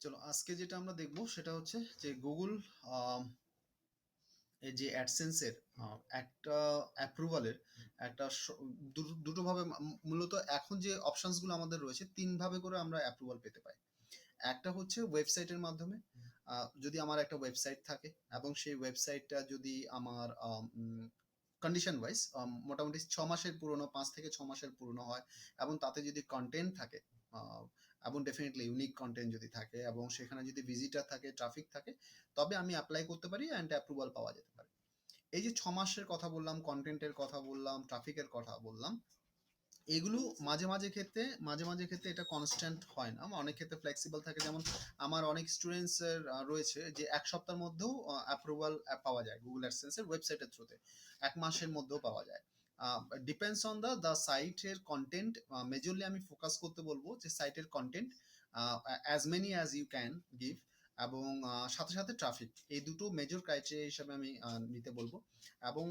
চলো আজকে যেটা আমরা দেখব সেটা হচ্ছে যে গুগল এই যে অ্যাডসেন্সের একটা অ্যাপ্রুভালের একটা স- দু- দুটো ভাবে মা- মূলত এখন যে অপশনসগুলো আমাদের রয়েছে, তিন ভাবে করে আমরা অ্যাপ্রুভাল পেতে পাই একটা হচ্ছে ওয়েবসাইটের মাধ্যমে যদি আমার একটা ওয়েবসাইট থাকে এবং সেই ওয়েবসাইটটা যদি আমার কন্ডিশন ওয়াইজ মোটামুটি ছ মাসের পুরনো, পাঁচ থেকে ছ মাসের পুরনো হয় এবং তাতে যদি কন্টেন্ট থাকে এবং ডেফিনেটলি ইউনিক কন্টেন্ট যদি থাকে এবং সেখানে যদি ভিজিটার থাকে ট্রাফিক থাকে, তবে আমি অ্যাপ্লাই করতে পারি অ্যান্ড অ্যাপ্রুভাল পাওয়া যেতে পারে। এই যে ছ মাসের কথা বললাম কন্টেন্টের কথা বললাম ট্রাফিকের কথা বললাম, এগুলো মাঝে মাঝে ক্ষেত্রে, মাঝে মাঝে ক্ষেত্রে এটা কনস্ট্যান্ট হয় না। অনেক ক্ষেত্রে ফ্লেক্সিবল থাকে। যেমন আমার অনেক স্টুডেন্টস রয়েছে যে এক সপ্তাহের মধ্যেও অ্যাপ্রুভাল পাওয়া যায়। গুগল অ্যাডসেন্সের ওয়েবসাইটের থ্রুতে এক মাসের মধ্যেও পাওয়া যায়। ডিপেন্ডস অন দ্য দ্য সাইটের কন্টেন্ট মেজরলি আমি ফোকাস করতে বলব যে সাইটের content as many as you can give এবং সাথে সাথে ট্রাফিক এই দুটো মেজর ক্রাইটেরিয়া হিসাবে আমি নিতে বলব। এবং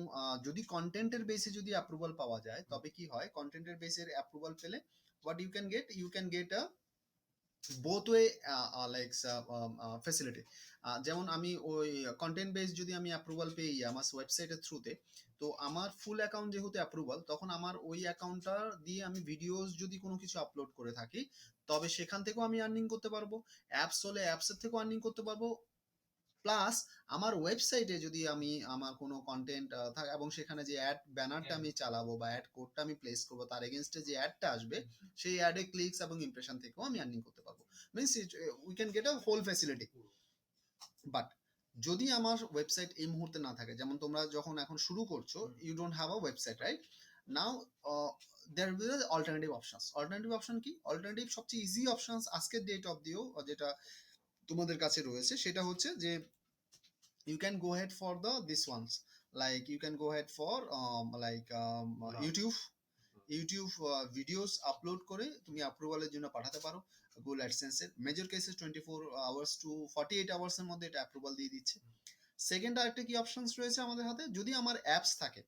যদি কন্টেন্টের বেসে যদি অ্যাপ্রুভাল পাওয়া যায়, তবে কি হয়? কন্টেন্টের বেসের অ্যাপ্রুভাল পেলে what you can get you can get a both way like facility যেমন আমি ওই কন্টেন্ট বেস যদি আমি অ্যাপ্রুভাল পেয়ে আমার ওয়েবসাইটের থ্রুতে তো আমার ফুল অ্যাকাউন্ট যেহেতু অ্যাপ্রুভাল তখন আমার ওই অ্যাকাউন্টটা দিয়ে আমি ভিডিওস যদি কোনো কিছু আপলোড করে থাকি, তবে সেখান থেকেও আমি আর্নিং করতে পারব। অ্যাপস হলে অ্যাপসের থেকেও আর্নিং করতে পারব। প্লাস আমার ওয়েবসাইটে যদি আমি আমার কোনো কন্টেন্ট থাকে এবং সেখানে যে অ্যাড ব্যানারটা আমি চালাবো বা অ্যাড কোডটা আমি প্লেস করব তার এগেনস্টে যে অ্যাডটা আসবে সেই অ্যাডে ক্লিকস এবং ইমপ্রেশন থেকেও আমি আর্নিং করতে পারব। Means we can get a whole facility but যদি আমার ওয়েবসাইট এই মুহূর্তে না থাকে যেমন তোমরা যখন এখন শুরু করছ you don't have a website right now there will alternative options alternative option কি? অল্টারনেটিভ সবচেয়ে ইজি অপশনস আজকের ডেট অফ দিও যেটা তোমাদের কাছে রয়েছে সেটা হচ্ছে যে you can go ahead for the this ones like you can go ahead for like um, YouTube videos upload করে তুমি অ্যাপ্রুভালের জন্য পাঠাতে পারো গুগল অ্যাডসেন্সের মেজর কেসে twenty four hours to forty eight আওয়ার্সের মধ্যে এটা অ্যাপ্রুভাল দিয়ে দিচ্ছে। সেকেন্ড আরেকটা কি অপশনস রয়েছে আমাদের হাতে? যদি আমার অ্যাপস থাকে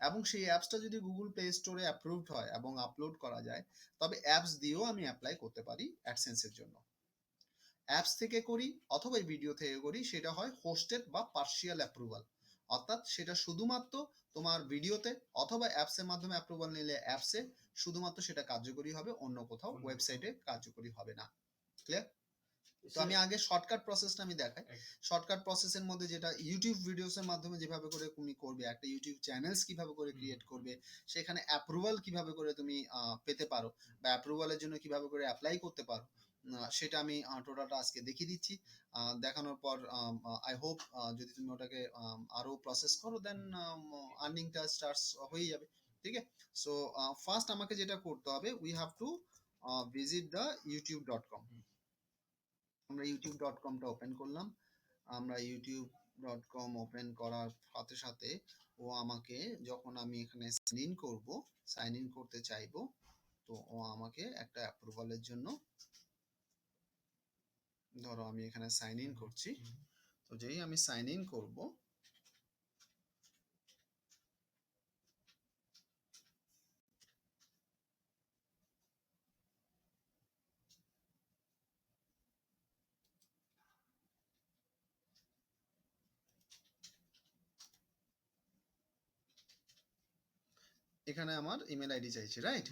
এবং সেই অ্যাপসটা যদি গুগল প্লে স্টোরে অ্যাপ্রুভড হয় এবং আপলোড করা যায় তবে অ্যাপস দিয়েও আমি অ্যাপ্লাই করতে পারি অ্যাডসেন্সের জন্য। অ্যাপস থেকে করি অথবা ভিডিও থেকে করি সেটা হয় হোস্টেড বা পার্শিয়াল অ্যাপ্রুভাল অর্থাৎ সেটা শুধুমাত্র তোমার ভিডিওতে অথবা অ্যাপসের মাধ্যমে অ্যাপ্রুভাল নিলে অ্যাপসে শুধুমাত্র সেটা কার্যকরী হবে অন্য কোথাও ওয়েবসাইটে কার্যকরী হবে না। ক্লিয়ার তো আমি আগে শর্টকাট প্রসেসটা আমি দেখাই। শর্টকাট প্রসেসের মধ্যে যেটা ইউটিউব ভিডিওস এর মাধ্যমে যেভাবে করে তুমি করবে একটা ইউটিউব চ্যানেলস কীভাবে করে ক্রিয়েট করবে সেখানে অ্যাপ্রুভাল কীভাবে করে তুমি পেতে পারো বা অ্যাপ্রুভালের জন্য কীভাবে করে অ্যাপ্লাই করতে পারো সেটা আমি টোটালটা আজকে দেখিয়ে দিচ্ছি। দেখানোর পর আই হোপ যদি তুমি ওটাকে আম, আরও প্রসেস করো দেন আর্নিংটা স্টার্টস হয়ে যাবে। ঠিক আছে? সো ফার্স্ট আমাকে যেটা করতে হবে we have to visit the YouTube dot com আমরা ইউটিউব ডট কমটা ওপেন করলাম। আমরা ইউটিউব ডট কম ওপেন করার সাথে সাথে ও আমাকে যখন আমি এখানে সাইন ইন করব সাইন ইন করতে চাইব তো ও আমাকে একটা অ্যাপ্রুভালের জন্য ধরো আমি এখানে সাইন ইন করছি। তো যেই আমি সাইন ইন করব এখানে আমার ইমেল আইডি চাইছে রাইট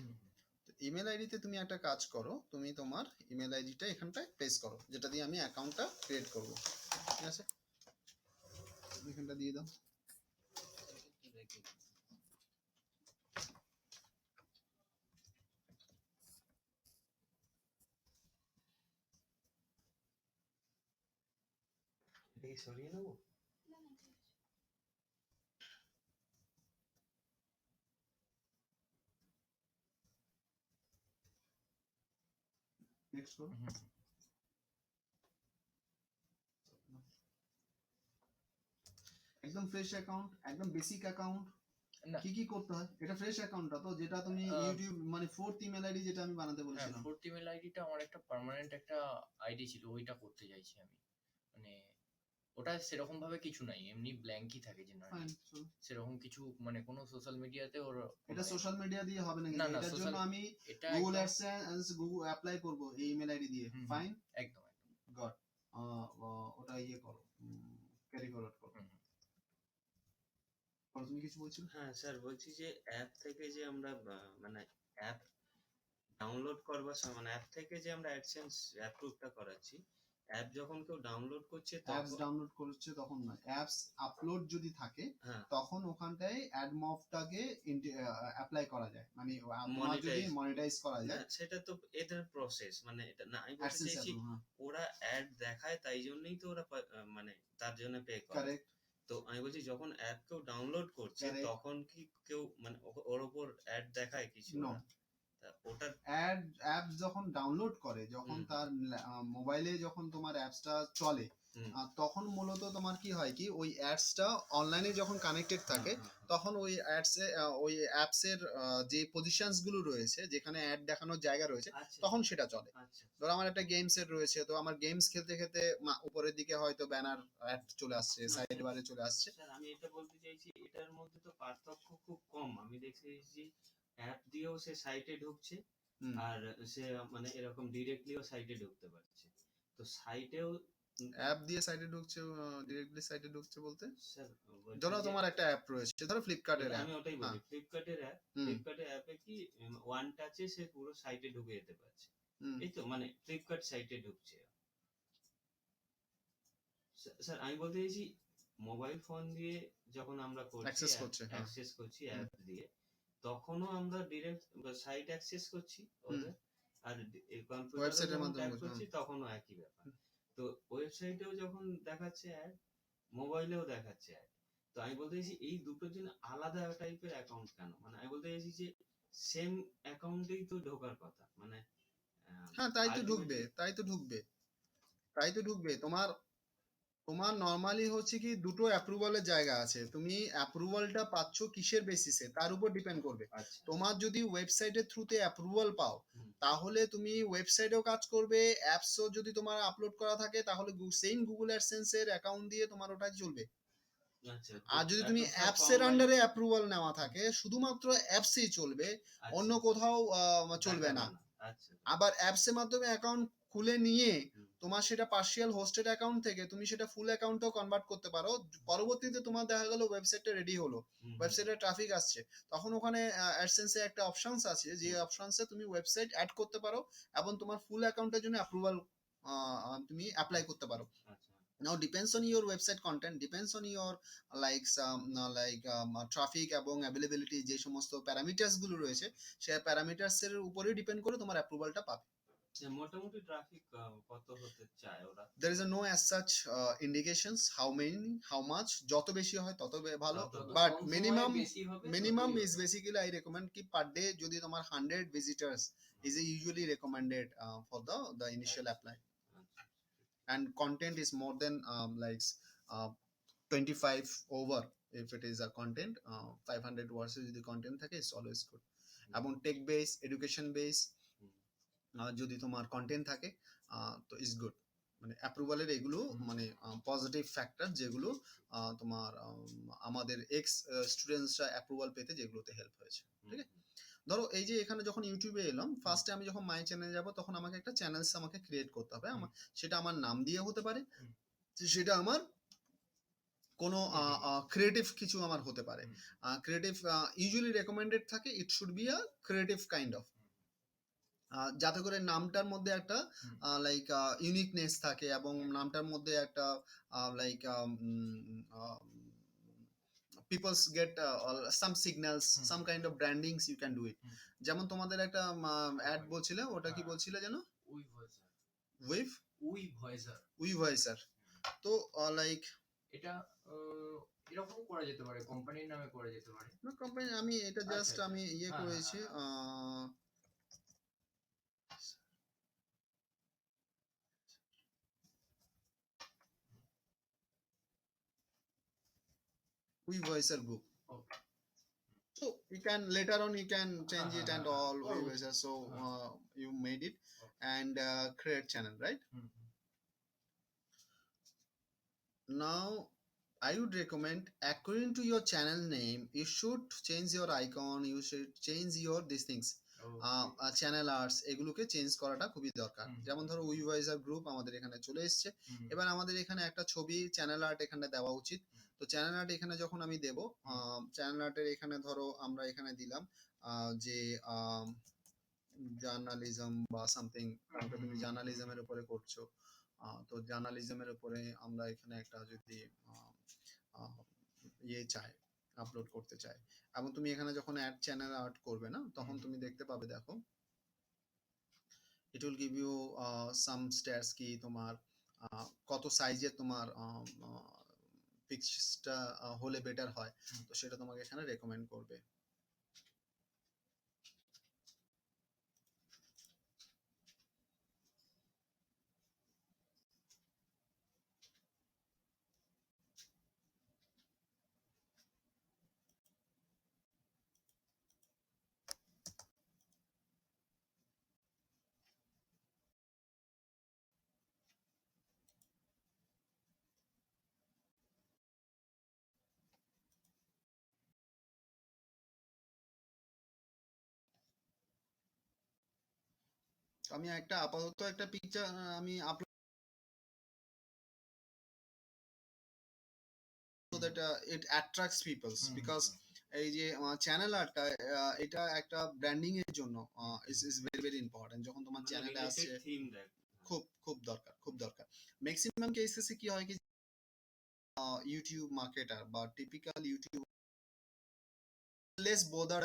ইমেল আইডিতে তুমি একটা কাজ করো, তুমি তোমার ইমেল আইডিটা এখানটায় প্লেস করো, যেটা দিয়ে আমি অ্যাকাউন্টটা ক্রিয়েট করব। ঠিক আছে? এখানটা দিয়ে দাও। সরিয়ে নেব? নেক্সট করো একদম ফ্রেশ অ্যাকাউন্ট একদম বেসিক অ্যাকাউন্ট না। কি কি করতে হয়? এটা ফ্রেশ অ্যাকাউন্টটা তো যেটা তুমি ইউটিউব মানে ফোর্থ ইমেল আইডি যেটা আমি বানাতে হ্যাঁ বলেছিলাম। ফোর্থ ইমেল আইডিটা আমার একটা পার্মানেন্ট একটা আইডি ছিল ওইটা করতে চাইছি আমি। মানে ওটা সেরকম ভাবে কিছু নাই এমনি ব্ল্যাঙ্কই থাকে জেনারেলি সেরকম কিছু মানে কোনো সোশ্যাল মিডিয়াতে ওর এটা সোশ্যাল মিডিয়া দিয়ে হবে না না, না, এটার জন্য আমি এটা গুগল অ্যাডসেন্স গুগল অ্যাপ্লাই করব এই ইমেল আইডি দিয়ে। ফাইন একদম একদম। গড ওটা ইয়ে করো ক্যারি ফরওয়ার্ড করো। তুমি কিছু বলছিলে হ্যাঁ স্যার বলছি যে অ্যাপ থেকে যে আমরা মানে অ্যাপ ডাউনলোড করবার সময় মানে অ্যাপ থেকে যে আমরা অ্যাডসেন্স অ্যাপ্রুভটা করাচ্ছি অ্যাপ যখন কেউ ডাউনলোড করছে অ্যাপস ডাউনলোড করছে তখন না অ্যাপস আপলোড যদি থাকে হ্যাঁ। তখন ওখানটায় অ্যাড মফটাকে অ্যাপ্লাই করা যায়। মানে তোমার যদি. মনিটাইজ করা যায়। সেটা তো এদের প্রসেস মানে এটা না আমি বলতে চাইছি ওরা অ্যাড দেখায় তাই জন্যই তো ওরা মানে তার জন্য পে করে। কারেক্ট তো আমি বলছি যখন অ্যাপ কেউ ডাউনলোড করছে তখন কি কেউ মানে ওর উপর অ্যাড দেখায় কিছু. না? অ্যাড অ্যাপস যখন ডাউনলোড করে যখন। তার মোবাইলে যখন তোমার অ্যাপসটা চলে তখন মূলত তোমার কি হয় কি ওই অ্যাডসটা অনলাইনে যখন কানেক্টেড থাকে হ্যাঁ, হ্যাঁ, তখন ওই অ্যাডসে ওই অ্যাপসের যে পজিশনসগুলো রয়েছে যেখানে অ্যাড দেখানোর জায়গা রয়েছে। আচ্ছা। তখন সেটা চলে। আচ্ছা ধরো আমার একটা গেমস এর রয়েছে তো আমার গেমস খেলতে খেলতে উপরের দিকে হয়তো ব্যানার অ্যাড চলে আসছে সাইড বারে চলে আসছে। আমি এটা বলতে চাইছি এটার মধ্যে তো পার্থক্য খুব কম। আমি দেখেছি অ্যাপ দিয়েও সে সাইটে ঢুকছে। আর সে মানে এরকম ডিরেক্টলিও সাইটে ঢুকতে পারছে। তো সাইটেও অ্যাপ দিয়ে সাইডে ঢুকছে ডিরেক্টলি সাইডে ঢুকছে বলতে? ধরো তোমার একটা অ্যাপ রয়েছে ধরো ফ্লিপকার্টের অ্যাপ আমি ওটাই বলি ফ্লিপকার্টের অ্যাপ ফ্লিপকার্টের অ্যাপে কি ওয়ান টাচে সে পুরো সাইটে ঢুকে যেতে পারছে। হুম। এই তো মানে ফ্লিপকার্ট সাইটে ঢুকছে। স্যার- আমি বলতে চাইছি মোবাইল ফোন দিয়ে যখন আমরা করছি। অ্যাক্সেস করছি অ্যাপ দিয়ে তখনও আমরা ডিরেক্ট সাইট অ্যাক্সেস করছি ওদের। আর Website মাধ্যমে করছি তখনও একই ব্যাপার। তো ওয়েবসাইটেও যখন দেখাচ্ছে অ্যাড মোবাইলেও দেখাচ্ছে অ্যাড তো আমি বলতে চাইছি এই দুটোর জন্য আলাদা টাইপের অ্যাকাউন্ট কেন? মানে আমি বলতে চাইছি যে সেম অ্যাকাউন্টেই তো ঢোকার কথা। মানে হ্যাঁ তাই তো ঢুকবে তাই তো ঢুকবে। তাই তো ঢুকবে। তোমার তোমার নর্মালি হচ্ছে কি দুটো অ্যাপ্রুভালের জায়গা আছে। তুমি অ্যাপ্রুভালটা পাচ্ছ কিসের বেসিসে তার উপর ডিপেন্ড করবে। আচ্ছা। তোমার যদি ওয়েবসাইটের থ্রুতে অ্যাপ্রুভাল পাও তাহলে তুমি ওয়েবসাইটেও কাজ করবে অ্যাপসও যদি তোমার আপলোড করা থাকে তাহলে সেম গুগল অ্যাডসেন্স এর অ্যাকাউন্ট দিয়ে তোমার ওটা চলবে। আচ্ছা আর যদি তুমি অ্যাপস এর আন্ডারে অ্যাপ্রুভাল নেওয়া থাকে শুধুমাত্র অ্যাপসেই চলবে আচ্ছা, অন্য কোথাও চলবে না। আচ্ছা। আবার অ্যাপসের মাধ্যমে অ্যাকাউন্ট খুলে নিয়ে। তোমার সেটা পার্শিয়াল হোস্টেড অ্যাকাউন্ট থেকে তুমি সেটা ফুল অ্যাকাউন্টেও কনভার্ট করতে পারো। পরবর্তীতে তোমার দেখা গেল ওয়েবসাইটটা রেডি হলো। হুম, হুম, ওয়েবসাইটে ট্রাফিক আসছে। তখন ওখানে অ্যাডসেন্সে একটা অপশনস আছে যে অপশনসে তুমি ওয়েবসাইট অ্যাড করতে পারো এবং তোমার ফুল অ্যাকাউন্টের জন্য অ্যাপ্রুভাল তুমি অ্যাপ্লাই করতে পারো। now depends on your website content depends on your like um, uh, like um, uh, traffic এবং availability যে সমস্ত প্যারামিটার্সগুলো রয়েছে সে প্যারামিটার্স এর উপরে ডিপেন্ড করে তোমার অ্যাপ্রুভালটা পাবে। মোটামুটি ট্রাফিক কত হতে চায় ওরা there is a no as such uh, indications how many how much যত বেশি হয় তত ভালো বেশি হবে, minimum is basically i recommend কি per day যদি তোমার 100 visitors is usually recommended uh, for the the initial apply আচ্ছা, and content is more than um, like uh, 25 over if it is a content uh, 500 words যদি content থাকে it's always good এবং tech base education base. যদি তোমার content থাকে তো is good মানে অ্যাপ্রুভালের এগুলো মানে পজিটিভ ফ্যাক্টর যেগুলো তোমার আমাদের এক্স স্টুডেন্টসরা অ্যাপ্রুভাল পেতে যেগুলোতে হেল্প হয়েছে ঠিক আছে? ধরো এই যে এখানে যখন ইউটিউবে এলাম ফার্স্টে আমি যখন মাই চ্যানেলে যাব তখন আমাকে একটা চ্যানেলস আমাকে ক্রিয়েট করতে হবে। আমার সেটা আমার নাম দিয়ে হতে পারে সেটা আমার কোনো। ক্রিয়েটিভ কিছু আমার হতে পারে। ক্রিয়েটিভ ইউজুয়ালি রেকমেন্ডেড থাকে it should be a creative kind of যাতে করে নামটার মধ্যে একটা লাইক ইউনিকনেস থাকে এবং নামটার মধ্যে একটা like people's get some signals some kind of brandings you can do it যেমন তোমাদের একটা অ্যাড বলছিলে ওটা কি হ্যাঁ। বলছিলে যেন? We voicer wave we voicer we voicer তো লাইক এটা এরকম করা যেতে পারে কোম্পানির নামে করা যেতে পারে। কোম্পানি আমি এটা আচ্ছা, জাস্ট আচ্ছা। আমি ইয়ে হ্যাঁ, হ্যাঁ, করেছি we voicer group Okay. so you can later on you can change Uh, it and uh, uh, all we oh, voicer so uh. uh, you made it Okay. and uh, create channel right hmm, hmm. now i would recommend according to your channel name you should change your icon you should change your these things channel arts এগুলোকে change করাটা খুবই দরকার যেমন ধরো উইভাইজার group আমাদের এখানে চলে এসেছে এবার আমাদের এখানে একটা ছবি চ্যানেল আর্ট এখানে দেওয়া উচিত তো চ্যানেল আর্ট এখানে যখন আমি দেব চ্যানেল আর্টের এখানে ধরো আমরা এখানে দিলাম যে জার্নালিজম বা সামথিং তুমি হুম। জার্নালিজমের উপরে করছ তো জার্নালিজমের উপরে আমরা এখানে একটা যদি ইয়ে চাই আপলোড করতে চাই এবং তুমি এখানে যখন অ্যাড চ্যানেল আর্ট করবে না তখন তুমি দেখতে পাবে দেখো it will give you some stats কি তোমার আহ, কত সাইজের তোমার পিকচারটা হলে বেটার হয়। তো সেটা তোমাকে এখানে রেকমেন্ড করবে। আমি একটা আপাতত একটা পিকচার আমি upload so that uh, it attracts people hmm, because এই যে চ্যানেল আর্টটা এটা একটা ব্র্যান্ডিং এর জন্য is is very very important যখন তোমার চ্যানেলে আসছে খুব খুব দরকার খুব দরকার। ম্যাক্সিমাম কেসেসে কি হয় কি ইউটিউব মার্কেটার বা typical YouTube less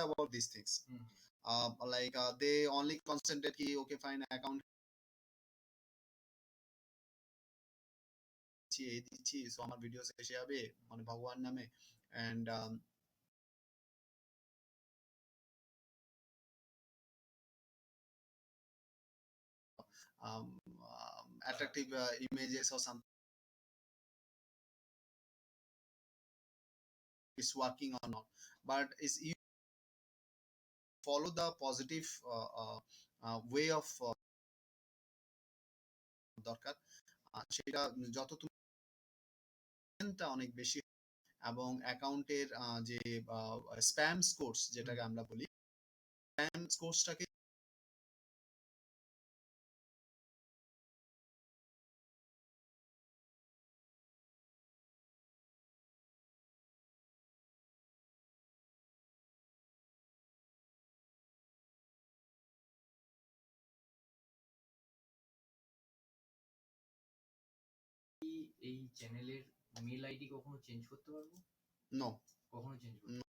about these things hmm, uh, like uh, they only concentrate ki okay fine account দিচ্ছি, এই দিচ্ছি সো আমার ভিডিও শেষে যাবে মানে ভগবান নামে and um, um, attractive uh, images or something is working or not but is you follow the positive uh, uh, uh, way of uh, দরকার। সেটা যত তুমি অনেক বেশি এবং অ্যাকাউন্টের যে স্প্যাম স্কোর্স যেটাকে আমরা বলি স্প্যাম স্কোর্সটাকে এই চ্যানেলের মেল আইডি কখনো চেঞ্জ করতে পারব? নো কখনো চেঞ্জ করতে